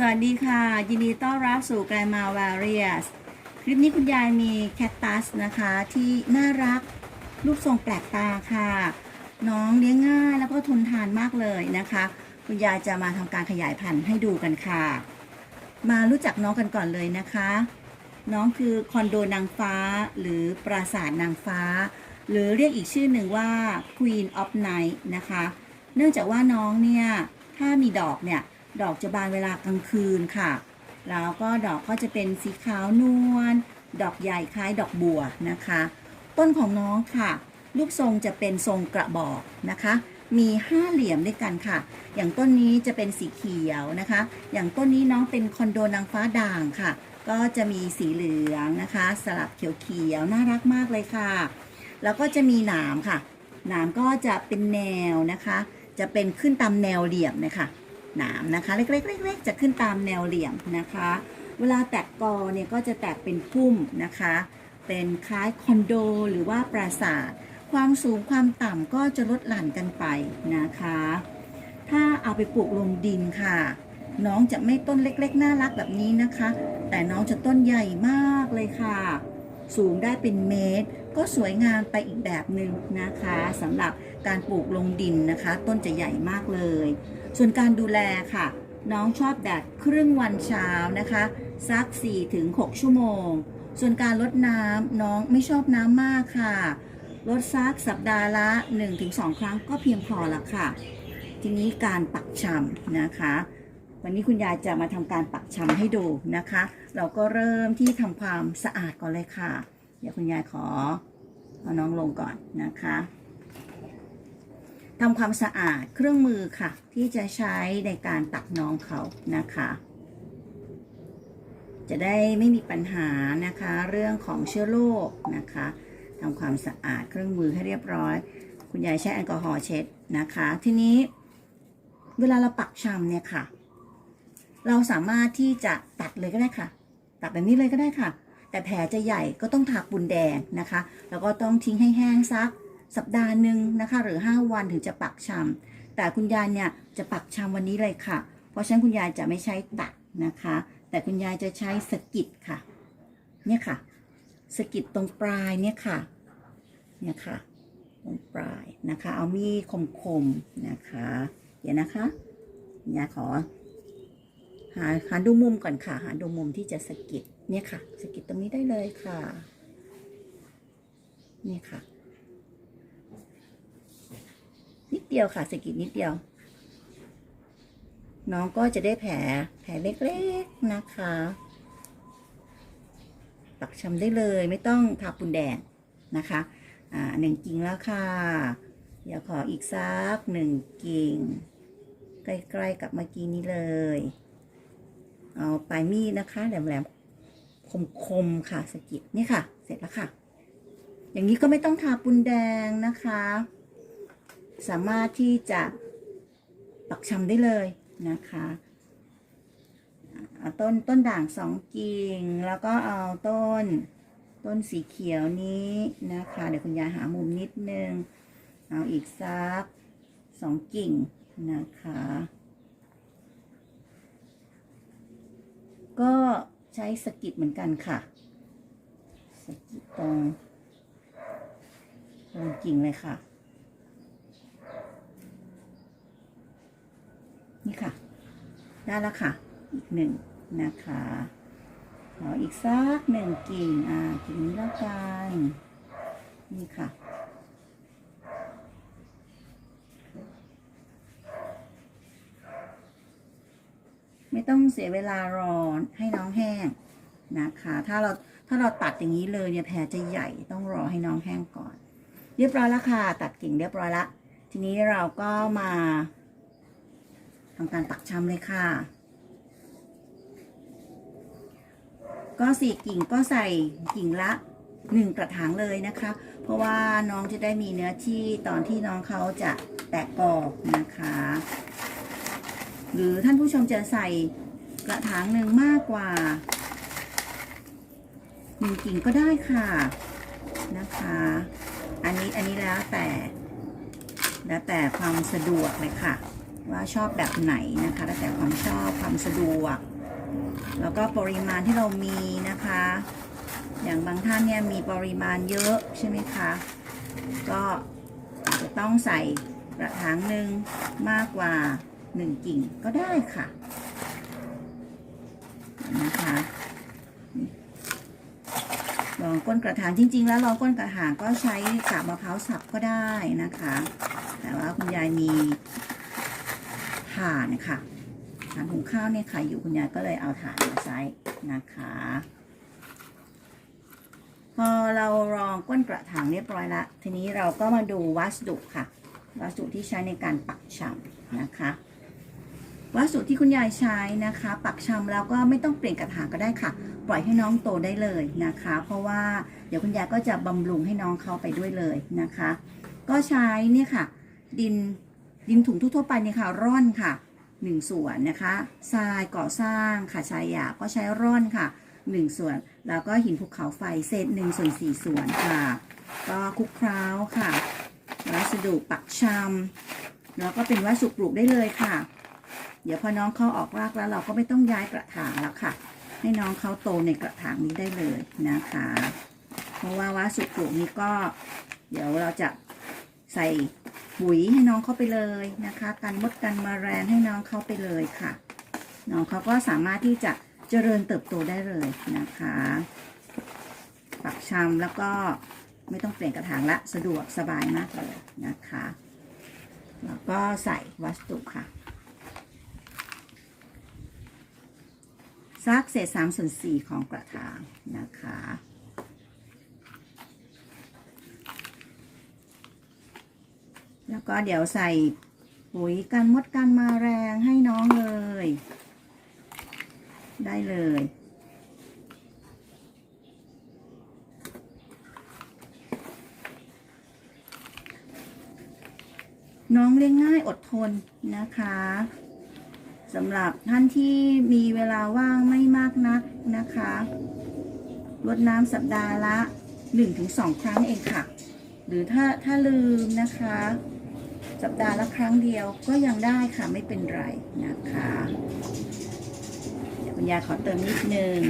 สวัสดีค่ะ ยินดีต้อนรับสู่ Grandma Various คลิปนี้คุณยายมีแคคตัสนะคะ ที่น่ารักรูปทรงแปลกตาค่ะ น้องเลี้ยงง่ายแล้วก็ทนทานมากเลยนะคะ คุณยายจะมาทำการขยายพันธุ์ให้ดูกันค่ะ มารู้จักน้องกันก่อนเลยนะคะ น้องคือคอนโดนางฟ้า หรือปราสาทนางฟ้า หรือเรียกอีกชื่อหนึ่งว่า Queen of Night นะคะ เนื่องจากว่าน้องเนี่ยถ้ามีดอกเนี่ย ดอกจะบานเวลากลางคืนค่ะ แล้วก็ดอกก็จะเป็นสีขาวนวล ดอกใหญ่คล้ายดอกบัวนะคะ ต้นของน้องค่ะรูปทรงจะเป็นทรงกระบอกนะคะ มีห้าเหลี่ยมด้วยกันค่ะ อย่างต้นนี้จะเป็นสีเขียวนะคะ อย่างต้นนี้น้องเป็นคอนโดนางฟ้าด่างค่ะ ก็จะมีสีเหลืองนะคะ สลับเขียวๆ น่ารักมากเลยค่ะ แล้วก็จะมีหนามค่ะ หนามก็จะเป็นแนวนะคะ จะเป็นขึ้นตามแนวเหลี่ยมนะคะ หนามนะคะ เล็กๆๆจะขึ้นตามแนวเหลี่ยมนะคะ เวลาแตกกอเนี่ยก็จะแตกเป็นพุ่มนะคะ เป็นคล้ายคอนโดหรือว่าปราสาท ความสูงความต่ำก็จะลดหลั่นกันไปนะคะ ถ้าเอาไปปลูกลงดินค่ะ น้องจะไม่ต้นเล็กๆ น่ารักแบบนี้นะคะ แต่น้องจะต้นใหญ่มากเลยค่ะ สูงได้เป็นเมตร ก็สวยงามไปอีกแบบหนึ่งนะคะสำหรับการปลูกลงดินนะคะ ต้นจะใหญ่มากเลย ส่วนการดูแลค่ะ น้องชอบแดดครึ่งวันเช้านะคะสัก 4-6 ชั่วโมง ส่วนการลดน้ำน้องไม่ชอบน้ำมากค่ะ ลดซักสัปดาห์ละ 1-2 ครั้งก็เพียงพอละค่ะ ทีนี้การปักชำนะคะ วันนี้คุณยายจะมาทำการปักชำให้ดูนะคะ เราก็เริ่มที่ทำความสะอาดก่อนเลยค่ะ เดี๋ยวคุณยายขอเอาน้องลงก่อนนะคะทำความสะอาดเครื่องมือค่ะ ที่จะใช้ในการตักน้องเขานะคะ จะได้ไม่มีปัญหานะคะ เรื่องของเชื้อโรคนะคะทำความสะอาดเครื่องมือให้เรียบร้อย คุณยายใช้แอลกอฮอล์เช็ดนะคะ ทีนี้ เวลาเราปักชำเนี่ยค่ะ เราสามารถที่จะตัดเลยก็ได้ค่ะ ตัดแบบนี้เลยก็ได้ค่ะ แต่แผลจะใหญ่ก็ต้องทาปูนแดงนะคะ แล้วก็ต้องทิ้งให้แห้งซักสัปดาห์หนึ่งนะคะ หรือ 5 วันถึงจะปักชำแต่คุณยายเนี่ยจะปักชำวันนี้เลยค่ะ เพราะฉะนั้นคุณยายจะไม่ใช้ตัดนะคะ แต่คุณยายจะใช้สกิดค่ะ เนี่ยค่ะสกิดตรงปลายเนี่ยค่ะ เนี่ยค่ะ ตรงปลายนะคะ เอามีดคมๆนะคะ เดี๋ยวนะคะยายขอ หาหาดูมุมก่อนค่ะ หาดูมุมที่จะสะกิดเนี่ยค่ะสะกิดตรงนี้ได้เลยค่ะนี่ค่ะ นิดเดียวค่ะสะกิดนิดเดียว น้องก็จะได้แผลแผลเล็กๆนะคะปักชำได้เลยไม่ต้องทาปูนแดงนะคะอ่าหนึ่งกิ่งแล้วค่ะเดี๋ยวขออีกสักหนึ่งกิ่ง ใกล้ๆกับเมื่อกี้นี้เลย เอาปลายมีดนะคะแหลมๆคมๆค่ะสะกิดนี่ค่ะ เสร็จแล้วค่ะ อย่างนี้ก็ไม่ต้องทาปูนแดงนะคะ สามารถที่จะปักชำได้เลยนะคะเอาต้นต้นด่างสองกิ่ง แล้วก็เอาต้นต้นสีเขียวนี้นะคะ เดี๋ยวคุณยายหามุมนิดนึง เอาอีกสักสองกิ่งนะคะ ก็ ใช้สกิดเหมือนกันค่ะ สกิดตรงตรงกิ่งเลยค่ะ นี่ค่ะ ได้แล้วค่ะ อีกหนึ่งนะคะขออีกสักหนึ่งกิ่ง อ่า กิ่งนี้แล้วกัน นี่ค่ะ ไม่ต้องเสียเวลารอให้น้องแห้งนะคะ ถ้าเราถ้าเราตัดอย่างนี้เลยเนี่ยแผลจะใหญ่ต้องรอให้น้องแห้งก่อน เรียบร้อยแล้วค่ะ ตัดกิ่งเรียบร้อยละ ทีนี้เราก็มาทำการปักชำเลยค่ะ ก็สี่กิ่งก็ใส่กิ่งละหนึ่งกระถางเลยนะคะ เพราะว่าน้องจะได้มีเนื้อที่ตอนที่น้องเขาจะแตกกอกนะคะ หรือท่านผู้ชมจะใส่กระถางหนึ่งมากกว่าหนึ่งกิ่งก็ได้ค่ะนะคะ อันนี้อันนี้แล้วแต่ แล้วแต่ความสะดวกเลยค่ะ ว่าชอบแบบไหนนะคะ แล้วแต่ความชอบความสะดวก แล้วก็ปริมาณที่เรามีนะคะ อย่างบางท่านเนี่ยมีปริมาณเยอะใช่ไหมคะก็จะต้องใส่กระถางหนึ่งมากกว่า 1กิ่งก็ได้ค่ะนะคะรองก้นกระถางจริง ๆ แล้วรองก้นกระถางก็ใช้กาบมะพร้าวสับก็ได้นะคะ แต่ว่าคุณยายมีถ่านค่ะถ่านหุงข้าวเนี่ยค่ะอยู่คุณยายก็เลยเอาถ่านมาใช้นะคะ พอเรารองก้นกระถางเรียบร้อยละทีนี้เราก็มาดูวัสดุค่ะ วัสดุที่ใช้ในการปักชำนะคะ วัสดุที่คุณยายใช้นะคะ ปักชำแล้วก็ไม่ต้องเปลี่ยนกระถางก็ได้ค่ะ ปล่อยให้น้องโตได้เลยนะคะ เพราะว่าเดี๋ยวคุณยายก็จะบำรุงให้น้องเขาไปด้วยเลยนะคะ ก็ใช้เนี่ยค่ะ ดินดินถุงทั่วไปเนี่ยค่ะร่อนค่ะหนึ่งส่วนนะคะทรายก่อสร้างค่ะชายหยาบก็ใช้ร่อนค่ะหนึ่งส่วน แล้วก็หินภูเขาไฟเศษหนึ่งส่วนสี่ส่วนค่ะ ก็คลุกเคล้าค่ะ วัสดุปักชำแล้วก็เป็นวัสดุปลูกได้เลยค่ะ เดี๋ยวพอน้องเขาออกรากแล้วเราก็ไม่ต้องย้ายกระถางแล้วค่ะ ให้น้องเขาโตในกระถางนี้ได้เลยนะคะ เพราะว่าวัสดุนี้ก็ เดี๋ยวเราจะใส่ปุ๋ยให้น้องเขาไปเลยนะคะกันมดกันแมลงให้น้องเขาไปเลยค่ะ น้องเขาก็สามารถที่จะเจริญเติบโตได้เลยนะคะปักชำแล้วก็ไม่ต้องเปลี่ยนกระถางละสะดวกสบายมากเลยนะคะ แล้วก็ใส่วัสดุค่ะ ซักเศษสามส่วนสี่ของกระถางนะคะ แล้วก็เดี๋ยวใส่ปุ๋ยกันมดกันมาแรงให้น้องเลย ได้เลยน้องเลี้ยงง่ายอดทนนะคะ สำหรับท่านที่มีเวลาว่างไม่มากนักนะคะรดน้ำสัปดาห์ละ 1-2 ครั้งเองค่ะ หรือถ้าถ้าลืมนะคะ สัปดาห์ละครั้งเดียวก็ยังได้ค่ะไม่เป็นไรนะคะเดี๋ยวคุณยาขอเติมนิดนึง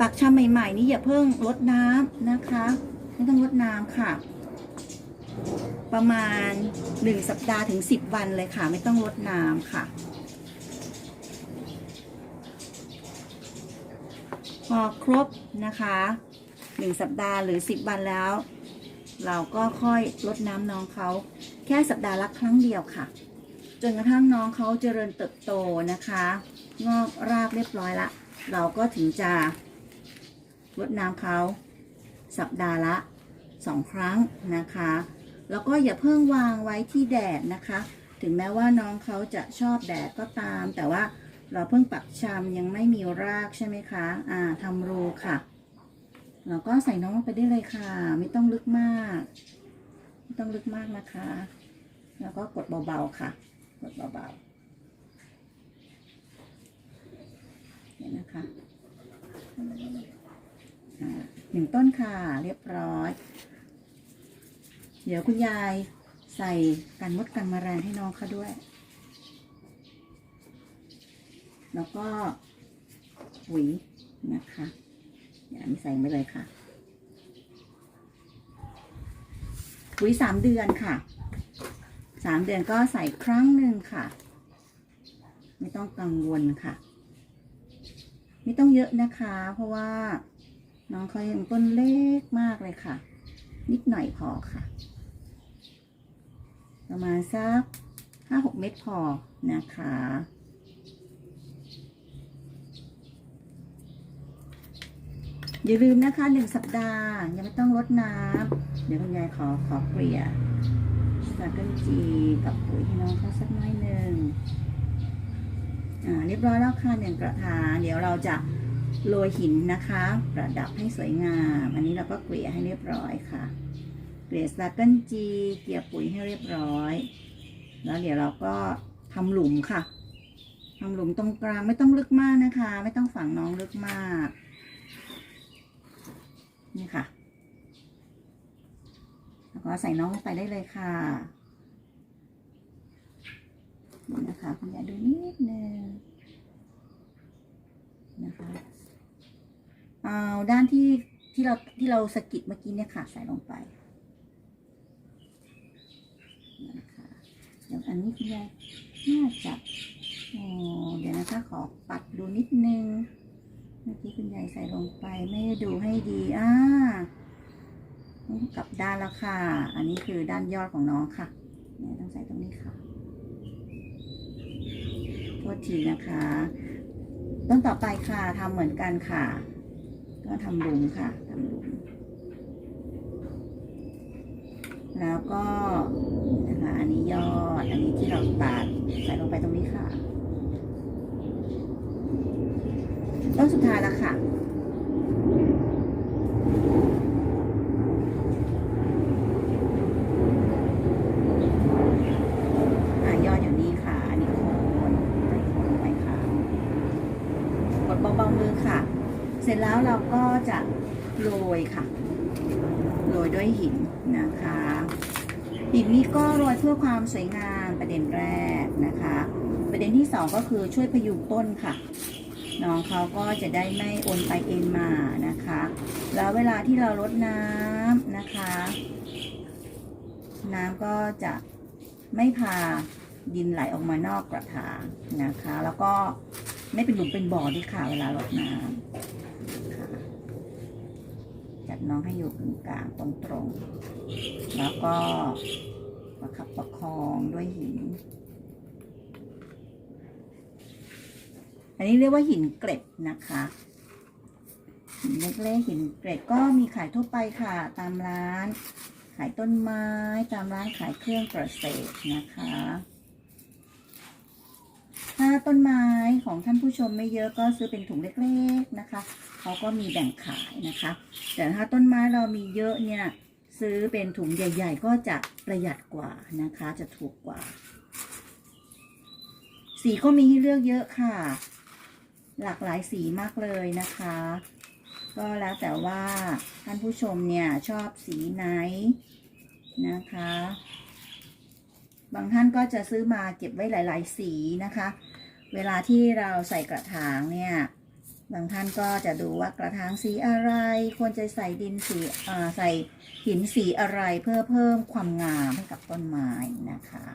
ปักชำใหม่ๆนี่อย่าเพิ่งลดน้ำนะคะ ไม่ต้องลดน้ำค่ะ ประมาณ 1 สัปดาห์ถึง 10 วันเลยค่ะ ไม่ต้องลดน้ำค่ะ พอครบนะคะหนึ่งสัปดาห์หรือ 10 วันแล้ว เราก็ค่อยลดน้ำน้องเขาแค่สัปดาห์ละครั้งเดียวค่ะ จนกระทั่งน้องเขาเจริญเติบโตนะคะ งอกรากเรียบร้อยละ เราก็ถึงจะลดน้ำเขาสัปดาห์ละสองครั้งนะคะ แล้วก็อย่าเพิ่งวางไว้ที่แดดนะคะ ถึงแม้ว่าน้องเขาจะชอบแดดก็ตาม แต่ว่าเราเพิ่งปักชำยังไม่มีรากใช่ไหมคะอ่าทำรูค่ะเราก็ใส่น้องลงไปได้เลยค่ะ ไม่ต้องลึกมาก ไม่ต้องลึกมากนะคะ แล้วก็กดเบาๆค่ะ กดเบาๆเนี่ยนะคะหนึ่งต้นค่ะ เรียบร้อย ดี๋ยวคุณยายใส่กันมดกันแมลงให้น้องเขาด้วย แล้วก็ปุ๋ยนะคะเดี๋ยวอันนี้ใส่ไปเลยค่ะปุ๋ยสามเดือนค่ะสามเดือนก็ใส่ครั้งหนึ่งค่ะ ไม่ต้องกังวลค่ะ ไม่ต้องเยอะนะคะ เพราะว่าน้องเขายังต้นเล็กมากเลยค่ะ นิดหน่อยพอค่ะ ประมาณสักห้าหกเม็ดพอนะคะ อย่าลืมนะคะหนึ่งสัปดาห์ ยังไม่ต้องลดน้ำเดี๋ยวคุณยายขอขอเกลี่ยสารกันจีกับปุ๋ยให้น้องเขาสักน้อยหนึ่งอ่าเรียบร้อยแล้วค่ะหนึ่งกระถางเดี๋ยวเราจะโรยหินนะคะ ประดับให้สวยงาม อันนี้เราก็เกลี่ยให้เรียบร้อยค่ะ เกลี่ยสารกันจีเกลี่ยปุ๋ยให้เรียบร้อย แล้วเดี๋ยวเราก็ทำหลุมค่ะทำหลุมตรงกลางไม่ต้องลึกมากนะคะ ไม่ต้องฝังน้องลึกมาก นี่ค่ะ แล้วก็ใส่น้องไปได้เลยค่ะเดี๋ยวนะคะคุณยายดูนิดนึงนะคะเอาด้านที่ที่เราที่เราสะกิดเมื่อกี้เนี่ยค่ะ ใส่ลงไปนะคะ เดี๋ยวอันนี้คุณยายน่าจะโอ้เดี๋ยวนะคะขอปัดดูนิดนึง เมื่อกี้คุณยายใส่ลงไปไม่ได้ดูให้ดีอ่ากลับด้านแล้วค่ะ อันนี้คือด้านยอดของน้องค่ะเนี่ยต้องใส่ตรงนี้ค่ะโทษทีนะคะต้นต่อไปค่ะทำเหมือนกันค่ะ ก็ทำหลุมค่ะทำหลุมแล้วก็ ไปตรงนี้ค่ะ ต้นสุดท้ายแล้วค่ะอะยอดอยู่นี่ค่ะอันนี้โคนใส่โคนลงไปค่ะกดเบาๆมือค่ะ เสร็จแล้วเราก็จะโรยค่ะ โรยด้วยหินนะคะ หินนี้ก็โรยเพื่อความสวยงาม เด็นแรกนะคะ ประเด็นที่สองก็คือช่วยพยุงต้นค่ะน้องเขาก็จะได้ไม่โอนไปเอ็นมานะคะ แล้วเวลาที่เราลดน้ำนะคะ น้ำก็จะไม่พาดินไหลออกมานอกกระถางนะคะ แล้วก็ไม่เป็นหลุมเป็นบ่อด้วยค่ะเวลาลดน้ำค่ะจัดน้องให้อยู่กลางตรงๆ แล้วก็ ประคับประคองด้วยหิน อันนี้เรียกว่าหินเกล็ดนะคะหินเล็กๆหินเกล็ดก็มีขายทั่วไปค่ะ ตามร้าน ขายต้นไม้ตามร้านขายเครื่องเกษตรนะคะ ถ้าต้นไม้ของท่านผู้ชมไม่เยอะก็ซื้อเป็นถุงเล็กๆนะคะเขาก็มีแบ่งขายนะคะ แต่ถ้าต้นไม้เรามีเยอะเนี่ย ซื้อเป็นถุงใหญ่ ๆ ก็จะประหยัดกว่านะคะ จะถูกกว่า สีก็มีให้เลือกเยอะค่ะ หลากหลายสีมากเลยนะคะ ก็แล้วแต่ว่าท่านผู้ชมเนี่ยชอบสีไหนนะคะ บางท่านก็จะซื้อมาเก็บไว้หลาย ๆ สีนะคะ เวลาที่เราใส่กระถางเนี่ย บางท่านก็จะดูว่ากระถางสีอะไร ควรจะใส่ดินสีใส่หินสีอะไรเพื่อเพิ่มความงามให้กับต้นไม้นะคะ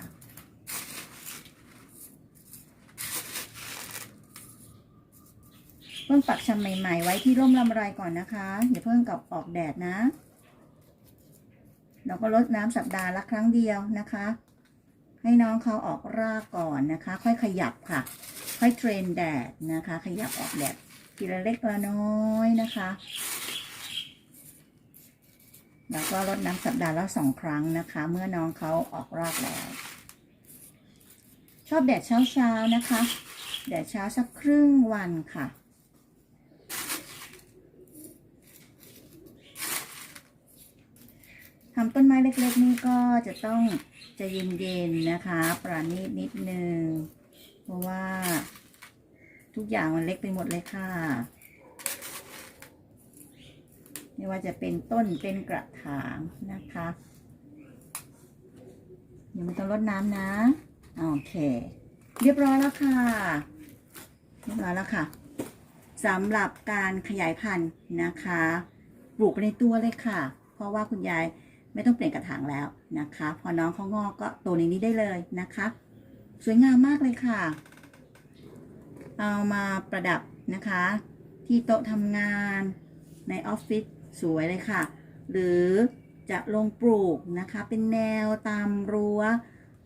เพิ่งปักชำใหม่ๆ ไว้ที่ร่มลำไรก่อนนะคะอย่าเพิ่งกับออกแดดนะ เราก็ลดน้ำสัปดาห์ละครั้งเดียวนะคะ ให้น้องเขาออกรากก่อนนะคะ ค่อยขยับค่ะ ค่อยเทรนแดดนะคะ ขยับออกแดด ทีละเล็กละน้อยนะคะ แล้วก็ลดน้ำสัปดาห์ละสองครั้งนะคะ เมื่อน้องเขาออกรากแล้ว ชอบแดดเช้าๆนะคะ แดดเช้าสักครึ่งวันค่ะทำต้นไม้เล็ก ๆ นี่ก็จะต้องจะเย็นๆนะคะ ประณีตนิดนึง เพราะว่า ทุกอย่างมันเล็กไปหมดเลยค่ะ ไม่ว่าจะเป็นต้นเป็นกระถางนะคะยังไม่ต้องรดน้ำนะ โอเค เรียบร้อยแล้วค่ะ เรียบร้อยแล้วค่ะสำหรับการขยายพันธุ์นะคะ ปลูกในตัวเลยค่ะ เพราะว่าคุณยายไม่ต้องเปลี่ยนกระถางแล้วนะคะ พอน้องเขางอกก็โตในนี้ได้เลยนะคะ สวยงามมากเลยค่ะ เอามาประดับนะคะ ที่โต๊ะทำงานในออฟฟิศสวยเลยค่ะ หรือจะลงปลูกนะคะ เป็นแนวตามรั้ว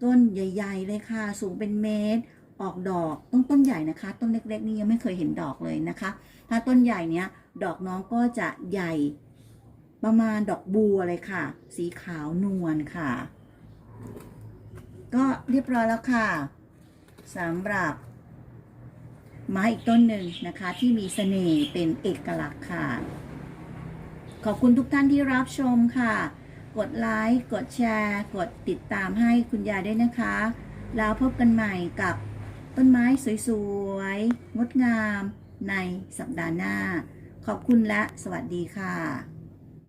ต้นใหญ่ ๆ เลยค่ะ สูงเป็นเมตร ออกดอกต้นต้นใหญ่นะคะ ต้นเล็ก ๆ นี่ยังไม่เคยเห็นดอกเลยนะคะ ถ้าต้นใหญ่เนี้ยดอกน้องก็จะใหญ่ประมาณดอกบัวเลยค่ะ สีขาวนวลค่ะ ก็เรียบร้อยแล้วค่ะสำหรับ ไม้อีกต้นหนึ่งนะคะ ที่มีเสน่ห์เป็นเอกลักษณ์ค่ะ ขอบคุณทุกท่านที่รับชมค่ะ กดไลค์กดแชร์ กดติดตามให้คุณยายด้วยนะคะ แล้วพบกันใหม่กับต้นไม้สวยๆงดงามในสัปดาห์หน้า ขอบคุณและสวัสดีค่ะ